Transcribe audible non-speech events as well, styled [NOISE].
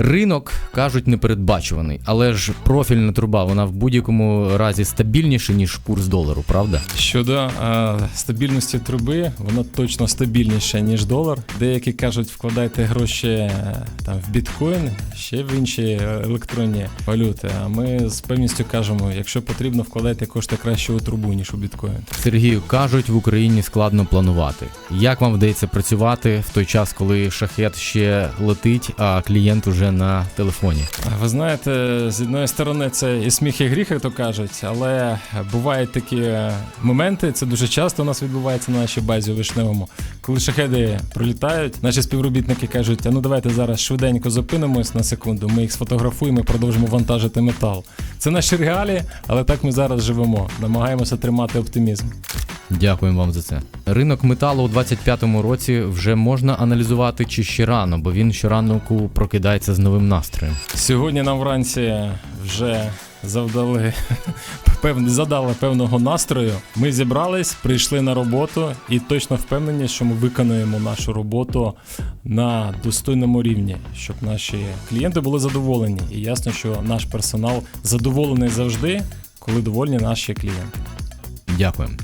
Ринок кажуть непередбачуваний, але ж профільна труба вона в будь-якому разі стабільніша ніж курс долару, правда? Щодо е, стабільності труби, вона точно стабільніша, ніж долар. Деякі кажуть, вкладайте гроші е, там в біткоін, ще в інші е, електронні валюти. А ми з певністю кажемо, якщо потрібно, вкладайте кошти краще у трубу, ніж у біткоін. Сергію кажуть, в Україні складно планувати. Як вам вдається працювати в той час, коли шахет ще летить, а клієнт уже на телефоні? Ви знаєте, з одної сторони це і сміх, і гріх, як то кажуть, але бувають такі е, моменти, це дуже часто у нас відбувається на нашій базі у вишневому. Коли шахеди пролітають, наші співробітники кажуть: а ну давайте зараз швиденько зупинимось на секунду, ми їх сфотографуємо і продовжимо вантажити метал. Це наші реалії, але так ми зараз живемо. Намагаємося тримати оптимізм. Дякуємо вам за це. Ринок металу у 25-му році вже можна аналізувати чи ще рано, бо він щоранку прокидається з новим настроєм. Сьогодні нам вранці вже завдали [LAUGHS] задали певного настрою. Ми зібрались, прийшли на роботу і точно впевнені, що ми виконуємо нашу роботу на достойному рівні, щоб наші клієнти були задоволені. І ясно, що наш персонал задоволений завжди, коли довольні наші клієнти. Дякуємо.